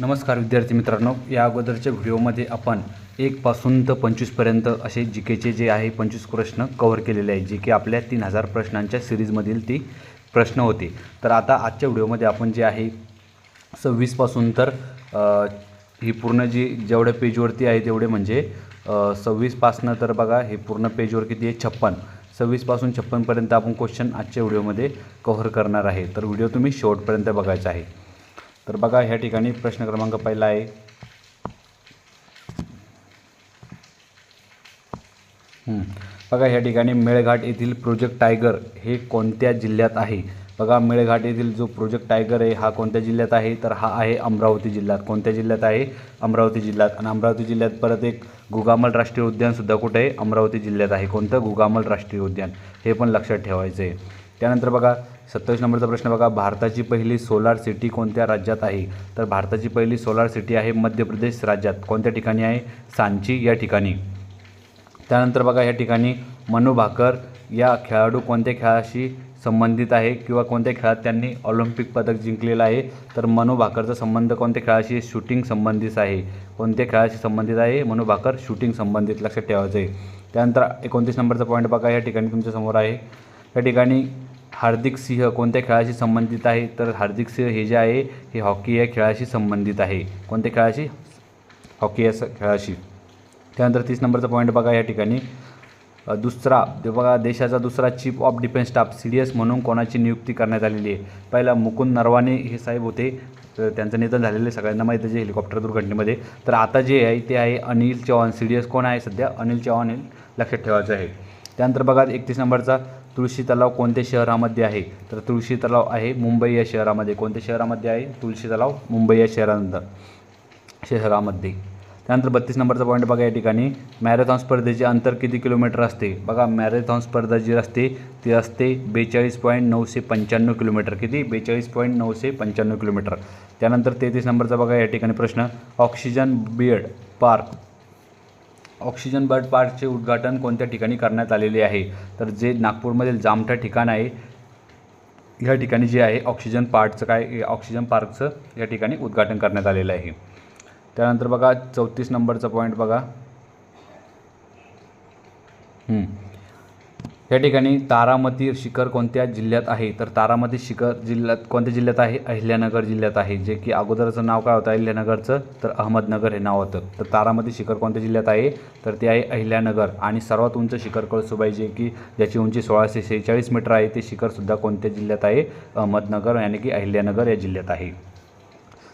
नमस्कार विद्यार्थी मित्रांनो या अगोदरच्या व्हिडिओमध्ये आपण एकपासून तर पंचवीसपर्यंत असे जी केचे जे आहे पंचवीस प्रश्न कव्हर केलेले आहे जे की आपल्या तीन हजार प्रश्नांच्या सिरीजमधील ती प्रश्न होते. तर आता आजच्या व्हिडिओमध्ये आपण जे आहे सव्वीसपासून तर ही पूर्ण जी जेवढ्या पेजवरती आहे तेवढे म्हणजे सव्वीसपासनं तर बघा हे पूर्ण पेजवर किती आहे? छप्पन. सव्वीसपासून छप्पनपर्यंत आपण क्वेश्चन आजच्या व्हिडिओमध्ये कव्हर करणार आहे. तर व्हिडिओ तुम्ही शेवटपर्यंत बघायचा आहे. तर बघा ह्या ठिकाणी प्रश्न क्रमांक पहिला आहे. बघा ह्या ठिकाणी मेळघाट येथील प्रोजेक्ट टायगर हे कोणत्या जिल्ह्यात आहे? बघा मेळघाट येथील जो प्रोजेक्ट टायगर आहे हा कोणत्या जिल्ह्यात आहे? तर हा आहे अमरावती जिल्ह्यात. कोणत्या जिल्ह्यात आहे? अमरावती जिल्ह्यात. आणि अमरावती जिल्ह्यात परत एक गुगामल राष्ट्रीय उद्यानसुद्धा कुठे? आहे अमरावती जिल्ह्यात आहे. कोणतं? गुगामल राष्ट्रीय उद्यान. हे पण लक्षात ठेवायचं आहे त्यानंतर बघा सत्तावीस नंबरचा प्रश्न बघा. भारताची पहिली सोलार सिटी कोणत्या राज्यात आहे? तर भारताची पहिली सोलार सिटी आहे मध्य प्रदेश राज्यात. कोणत्या ठिकाणी आहे? सांची या ठिकाणी. त्यानंतर बघा या ठिकाणी मनू भाकर या खेळाडू कोणत्या खेळाशी संबंधित आहे किंवा कोणत्या खेळात त्यांनी ऑलिम्पिक पदक जिंकलेलं आहे? तर मनू भाकरचा संबंध कोणत्या खेळाशी शूटिंग संबंधित आहे? कोणत्या खेळाशी संबंधित आहे? मनू भाकर शूटिंग संबंधित लक्षात ठेवायचं आहे त्यानंतर एकोणतीस नंबरचा पॉईंट बघा या ठिकाणी तुमच्यासमोर आहे. या ठिकाणी हार्दिक सिंह कोणत्या खेळाशी संबंधित आहे? तर हार्दिक सिंह हे जे आहे हे हॉकी या खेळाशी संबंधित आहे. कोणत्या खेळाशी? हॉकी या स- खेळाशी. त्यानंतर तीस नंबरचा पॉईंट बघा या ठिकाणी. दुसरा बघा देशाचा दुसरा chief of defence staff C D S म्हणून कोणाची नियुक्ती करण्यात आलेली आहे? पहिला मुकुंद नरवाने हे साहेब होते. तर त्यांचं निधन झालेलं आहे. सगळ्यांना माहीत आहे हेलिकॉप्टर दुर्घटनेमध्ये. तर आता जे आहे ते आहे Anil Chavan. C D S कोण आहे सध्या? अनिल चव्हाण हे लक्षात ठेवायचं आहे. त्यानंतर बघा एकतीस नंबरचा तुळशी तलाव कोणत्या शहरामध्ये आहे? तर तुळशी तलाव आहे मुंबई या शहरामध्ये. कोणत्या शहरामध्ये आहे? तुळशी तलाव मुंबई या शहरानंतर शहरामध्ये. त्यानंतर बत्तीस नंबरचा पॉईंट बघा या ठिकाणी. मॅरेथॉन स्पर्धेचे अंतर किती किलोमीटर असते? बघा मॅरेथॉन स्पर्धा जी असते ती असते बेचाळीस पॉईंट नऊशे पंच्याण्णव किलोमीटर. किती? बेचाळीस पॉईंट नऊशे पंच्याण्णव किलोमीटर. त्यानंतर तेहतीस नंबरचा बघा या ठिकाणी प्रश्न. Oxygen bird park oxygen bird पार्कचे उद्घाटन कोणत्या ठिकाणी करण्यात आलेले आहे? तर जे नागपूरमधील जामठा ठिकाण आहे ह्या ठिकाणी जे आहे ऑक्सिजन पार्कचं काय ऑक्सिजन पार्कचं या ठिकाणी उद्घाटन करण्यात आलेलं आहे. त्यानंतर बघा चौतीस नंबरचा पॉईंट बघा. या ठिकाणी तारामती शिखर कोणत्या जिल्ह्यात आहे? तर तारामती शिखर जिल्ह्यात कोणत्या जिल्ह्यात आहे? अहिल्यानगर जिल्ह्यात आहे जे की अगोदरचं नाव काय होतं? अहिल्यानगरचं. तर अहमदनगर हे नाव होतं. तर तारामती शिखर कोणत्या जिल्ह्यात आहे? तर ते आहे अहिल्यानगर. आणि सर्वात उंच शिखर कळसुबाई जे की ज्याची उंची सोळाशे सेहेचाळीस मीटर आहे ते शिखरसुद्धा कोणत्या जिल्ह्यात आहे? अहमदनगर यानी की अहिल्यानगर या जिल्ह्यात आहे.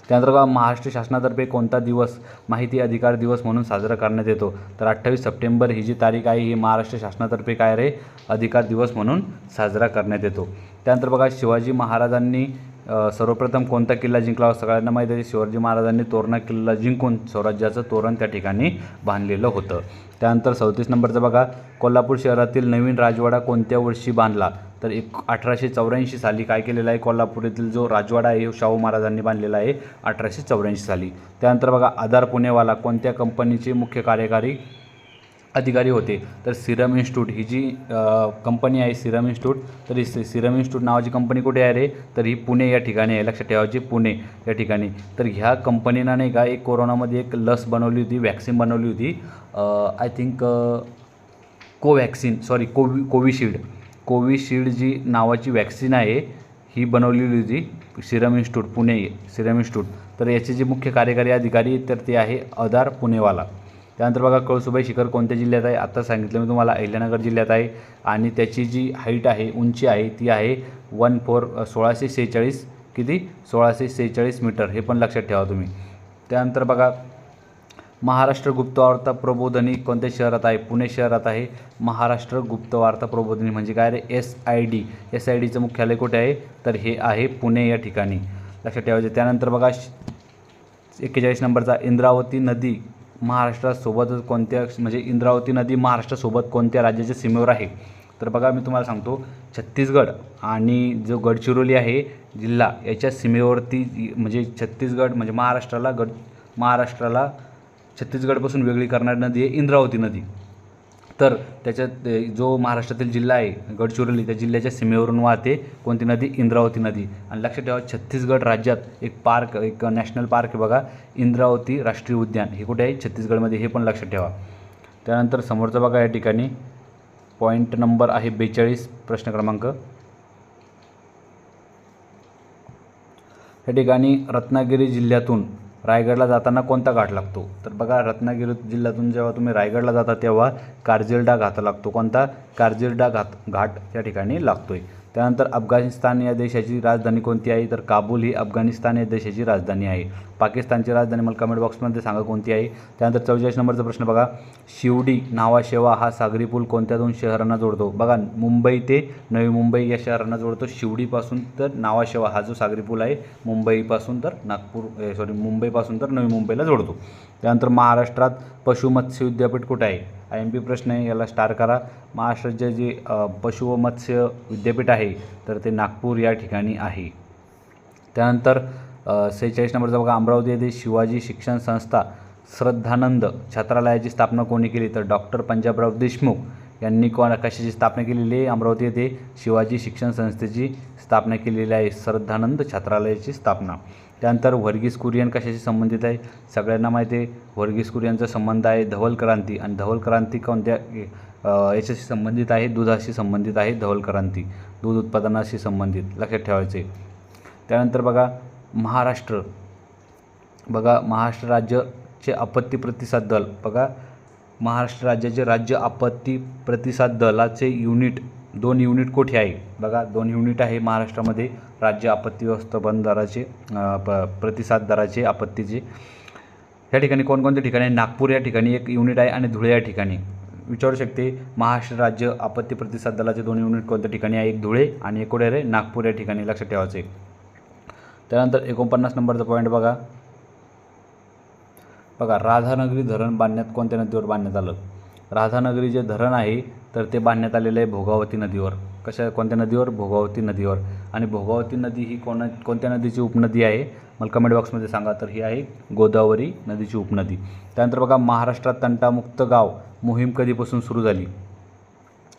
त्यानंतर बघा महाराष्ट्र शासनातर्फे कोणता दिवस माहिती अधिकार दिवस म्हणून साजरा करण्यात येतो? तर अठ्ठावीस सप्टेंबर ही जी तारीख आहे ही महाराष्ट्र शासनातर्फे काय रे? अधिकार दिवस म्हणून साजरा करण्यात येतो. त्यानंतर बघा शिवाजी महाराजांनी सर्वप्रथम कोणता किल्ला जिंकला? सगळ्यांना माहीत आहे शिवाजी महाराजांनी तोरणा किल्ला जिंकून स्वराज्याचं तोरण त्या ठिकाणी बांधलेलं होतं. त्यानंतर चौतीस नंबरचं बघा कोल्हापूर शहरातील नवीन राजवाडा कोणत्या वर्षी बांधला? तर एक अठराशे चौऱ्याऐंशी साली काय केलेलं आहे? कोल्हापूर येथील जो राजवाडा आहे शाहू महाराजांनी बांधलेला आहे अठराशे चौऱ्याऐंशी साली. त्यानंतर बघा आधार पुणेवाला कोणत्या कंपनीचे मुख्य कार्यकारी अधिकारी होते. तर सिरम इन्स्टिट्यूट ही जी कंपनी आहे सिरम इन्स्टिट्यूट तर ही सिरम इन्स्टिट्यूट नावाची कंपनी कुठे आहे रे? तर ही पुणे या ठिकाणी आहे. लक्षात ठेवायची पुणे या ठिकाणी. तर ह्या कंपनीनं नाही का एक कोरोनामध्ये एक लस बनवली होती वॅक्सिन बनवली होती. I think Covaxin sorry Covi Covishield. Covishield जी नावाची वॅक्सिन आहे ही बनवलेली होती Serum Institute Pune Serum Institute. तर याचे जे मुख्य कार्यकारी अधिकारी तर ते आहे अदार पुणेवाला. त्यानंतर बघा कळसुबाई शिखर कोणत्या जिल्ह्यात आहे? आत्ता सांगितलं मी तुम्हाला अहिल्यानगर जिल्ह्यात आहे आणि त्याची जी हाईट आहे उंची आहे ती आहे वन फोर सोळाशे सेहेचाळीस किती? सोळाशे सेहेचाळीस मीटर हे पण लक्षात ठेवा तुम्ही. त्यानंतर बघा महाराष्ट्र गुप्तवार्ता प्रबोधनी कोणत्या शहरात आहे? पुणे शहरात आहे. महाराष्ट्र गुप्तवार्ता प्रबोधनी म्हणजे काय रे? S I D S I डीचं मुख्यालय कुठे आहे? तर हे आहे पुणे या ठिकाणी. लक्षात ठेवायचं. त्यानंतर बघा एक्केचाळीस नंबरचा इंद्रावती नदी महाराष्ट्रासोबतच कोणत्या म्हणजे इंद्रावती नदी महाराष्ट्रासोबत कोणत्या राज्याच्या सीमेवर आहे? तर बघा मी तुम्हाला सांगतो छत्तीसगड आणि जो गडचिरोली आहे जिल्हा याच्या सीमेवरती म्हणजे छत्तीसगड म्हणजे महाराष्ट्राला गड महाराष्ट्राला छत्तीसगडपासून वेगळी करणारी नदी आहे इंद्रावती नदी. तर त्याच्यात जो महाराष्ट्रातील जिल्हा आहे गडचिरोली त्या जिल्ह्याच्या सीमेवरून वाहते कोणती नदी? इंद्रावती नदी. आणि लक्षात ठेवा छत्तीसगड राज्यात एक पार्क एक नॅशनल पार्क आहे बघा इंद्रावती राष्ट्रीय उद्यान. हे कुठे आहे? छत्तीसगडमध्ये. हे पण लक्षात ठेवा. त्यानंतर समोरचा बघा या ठिकाणी. पॉईंट नंबर आहे बेचाळीस प्रश्न क्रमांक. या ठिकाणी रत्नागिरी जिल्ह्यातून रायगडला जाताना कोणता घाट लागतो? तर बघा रत्नागिरी जिल्ह्यातून जेव्हा तुम्ही रायगडला जाता तेव्हा कारजिरडा घाट लागतो. कोणता? कारजिरडा घाट घाट या ठिकाणी लागतोय. त्यानंतर अफगाणिस्तान या देशाची राजधानी कोणती आहे? तर काबूल ही अफगाणिस्तान या देशाची राजधानी आहे. पाकिस्तानची राजधानी मला कमेंट बॉक्समध्ये सांगा कोणती आहे? त्यानंतर चौवेचाळीस नंबरचा प्रश्न बघा. शिवडी नावाशेवा हा सागरी पूल कोणत्या दोन शहरांना जोडतो? बघा मुंबई ते नवी मुंबई या शहरांना जोडतो. शिवडीपासून तर नावाशेवा हा जो सागरी पूल आहे मुंबईपासून तर नागपूर सॉरी मुंबईपासून तर नवी मुंबईला जोडतो. त्यानंतर महाराष्ट्रात पशुमत्स्य विद्यापीठ कुठे आहे? हा एम पी प्रश्न आहे याला स्टार करा. महाराष्ट्राचे जे पशु व मत्स्य विद्यापीठ आहे तर ते नागपूर या ठिकाणी आहे. त्यानंतर सेहेचाळीस नंबरचा बघा अमरावती येथे शिवाजी शिक्षण संस्था श्रद्धानंद छात्रालयाची स्थापना कोणी केली? तर डॉक्टर पंजाबराव देशमुख यांनी कोण कशाची स्थापना केलेली आहे? अमरावती येथे शिवाजी शिक्षण संस्थेची स्थापना केलेली आहे श्रद्धानंद छात्रालयाची स्थापना. त्यानंतर वर्गीस कुरियन कशाशी संबंधित आहे? सगळ्यांना माहिती आहे वर्गीस कुरियनचा संबंध आहे धवल क्रांती आणि धवल क्रांती कोणत्या याच्याशी संबंधित आहे? दुधाशी संबंधित आहे धवल क्रांती दूध उत्पादनाशी संबंधित. लक्षात ठेवायचे. त्यानंतर बघा महाराष्ट्र. बघा महाराष्ट्र राज्याचे आपत्ती प्रतिसाद दल. बघा महाराष्ट्र राज्याचे राज्य आपत्ती प्रतिसाद दलाचे युनिट दोन युनिट कोठे आहे? बघा दोन युनिट आहे महाराष्ट्रामध्ये. राज्य आपत्ती व्यवस्थापन दराचे प प्रतिसाद दराचे आपत्तीचे. या ठिकाणी कोणकोणत्या ठिकाणी? आहे? नागपूर या ठिकाणी एक युनिट आहे आणि धुळे या ठिकाणी. विचारू शकते महाराष्ट्र राज्य आपत्ती प्रतिसाद दलाचे दोन युनिट कोणत्या ठिकाणी आहे? एक धुळे आणि एक कुठे रे? नागपूर या ठिकाणी. लक्षात ठेवायचे. त्यानंतर एकोणपन्नास नंबरचा पॉईंट बघा. बघा राधानगरी धरण बांधण्यात कोणत्या नदीवर बांधण्यात आलं? राधानगरी जे धरण आहे तर ते बांधण्यात आलेलं आहे भोगावती नदीवर. कशा कोणत्या नदीवर? भोगावती नदीवर. आणि भोगावती नदी ही कोणा कोणत्या नदीची उपनदी आहे? मला कमेंट बॉक्समध्ये सांगा. तर ही आहे गोदावरी नदीची उपनदी. त्यानंतर बघा महाराष्ट्रात तंटामुक्त गाव मोहीम कधीपासून सुरू झाली?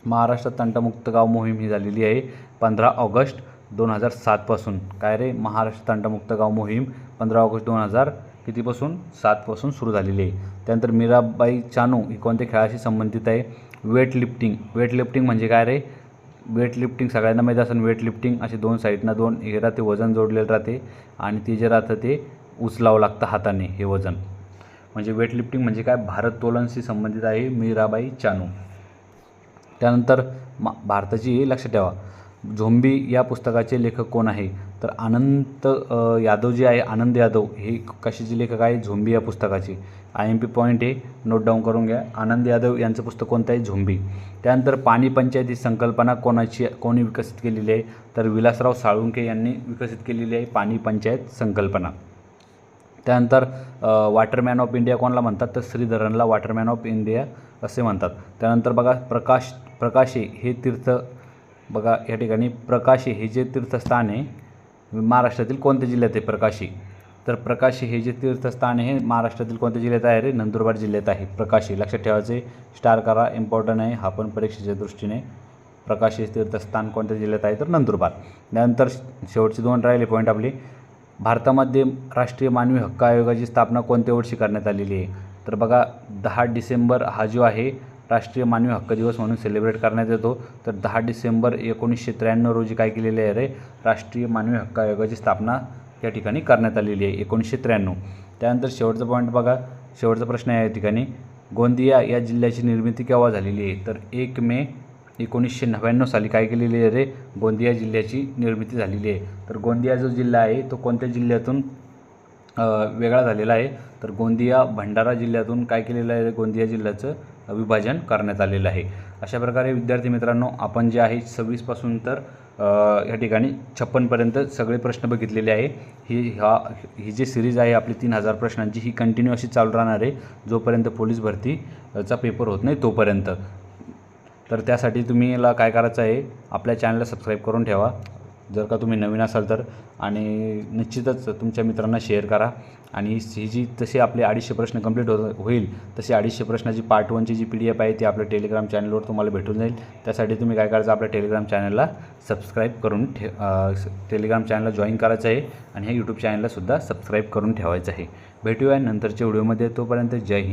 महाराष्ट्रात तंटामुक्त गाव मोहीम ही झालेली आहे पंधरा ऑगस्ट दोन हजार सातपासून काय रे? महाराष्ट्र तंटमुक्त गाव मोहीम पंधरा ऑगस्ट दोन हजार कितीपासून? सातपासून सुरू झालेली आहे. त्यानंतर मीराबाई चानू ही कोणत्या खेळाशी संबंधित आहे? वेटलिफ्टिंग. वेटलिफ्टिंग म्हणजे काय रे? वेटलिफ्टिंग सगळ्यांना माहीत असेल वेटलिफ्टिंग असे दोन साईडनं दोन हे राहते वजन जोडलेलं राहते आणि ते जे राहतं ते उचलावं लागतं हाताने हे वजन. म्हणजे वेटलिफ्टिंग म्हणजे काय? भारोत्तोलनशी संबंधित आहे मीराबाई चानू. त्यानंतर मा भारताची लक्षात ठेवा. झोंबी या पुस्तकाचे लेखक कोण आहे? तर अनंत यादव जे आहे. आनंद यादव. हे कशाचे लेखक आहे? झोंबी या पुस्तकाचे. आय एम पी पॉईंट हे नोट डाऊन करून घ्या. आनंद यादव यांचं पुस्तक कोणतं आहे? झोंबी. त्यानंतर पाणी पंचायती संकल्पना कोणाची कोणी विकसित केलेली आहे? तर विलासराव साळुंके यांनी विकसित केलेली आहे पाणी पंचायत संकल्पना. त्यानंतर वॉटरमॅन ऑफ इंडिया कोणाला म्हणतात? तर श्रीधरनला वॉटरमॅन ऑफ इंडिया असे म्हणतात. त्यानंतर बघा प्रकाश प्रकाशे हे तीर्थ बघा या ठिकाणी प्रकाशे हे जे तीर्थस्थान आहे महाराष्ट्रातील कोणत्या जिल्ह्यात आहे? प्रकाशी. तर प्रकाशी हे जे तीर्थस्थान आहे हे महाराष्ट्रातील कोणत्या जिल्ह्यात आहे रे? नंदुरबार जिल्ह्यात आहे. प्रकाशी लक्षात ठेवायचे स्टार करा इम्पॉर्टंट आहे. हा पण परीक्षेच्या दृष्टीने प्रकाशी तीर्थस्थान कोणत्या जिल्ह्यात आहे तर नंदुरबार. त्यानंतर शेवटचे दोन राहिले पॉईंट आपले. भारतामध्ये राष्ट्रीय मानवी हक्क आयोगाची स्थापना कोणत्या वर्षी करण्यात आलेली आहे? तर बघा दहा डिसेंबर हा जो आहे राष्ट्रीय मानवी हक्क दिवस म्हणून सेलिब्रेट करण्यात येतो. तर दहा डिसेंबर एकोणीसशे त्र्याण्णव रोजी काय केलेले आहे रे? राष्ट्रीय मानवी हक्क आयोगाची स्थापना या ठिकाणी करण्यात आलेली आहे. एकोणीसशे त्र्याण्णव. त्यानंतर शेवटचा पॉईंट बघा. शेवटचा प्रश्न आहे या ठिकाणी. गोंदिया या जिल्ह्याची निर्मिती केव्हा झालेली आहे? तर एक मे एकोणीसशे नव्याण्णव साली काय केलेली आहे रे? गोंदिया जिल्ह्याची निर्मिती झालेली आहे. तर गोंदिया जो जिल्हा आहे तो कोणत्या जिल्ह्यातून वेगळा झालेला आहे? तर गोंदिया भंडारा जिल्ह्यातून काय केलेलं आहे गोंदिया जिल्ह्याचं विभाजन करण्यात आलेलं आहे. अशा प्रकारे विद्यार्थी मित्रांनो आपण जे आहे सव्वीसपासून तर या ठिकाणी छप्पनपर्यंत सगळे प्रश्न बघितलेले आहे. ही ह्या ही जी सिरीज आहे आपली तीन हजार प्रश्नांची ही कंटिन्यू अशी चालू राहणार आहे. जोपर्यंत पोलीस भरतीचा पेपर होत नाही तोपर्यंत. तर त्यासाठी तुम्हीला काय करायचं आहे आपल्या चॅनलला सबस्क्राईब करून ठेवा. जर का तुम्ही नवीन असाल तर. आणि निश्चितच तुमच्या मित्रांना शेअर करा. आणि ही जी तसे आपले अडीचशे प्रश्न कंप्लीट हो होईल तसे अडीचशे प्रश्नाची पार्ट वनची जी पी डी एफ आहे ती आपल्या टेलिग्राम चॅनलवर तुम्हाला भेटून जाईल. त्यासाठी तुम्ही काय करायचं आपल्या टेलिग्राम चॅनलला सबस्क्राईब करून ठे टेलिग्राम चॅनलला जॉईन करायचं आहे. आणि हे यूट्यूब चॅनललासुद्धा सबस्क्राईब करून ठेवायचं आहे. भेटूया नंतरच्या व्हिडिओमध्ये तोपर्यंत जय हिंद.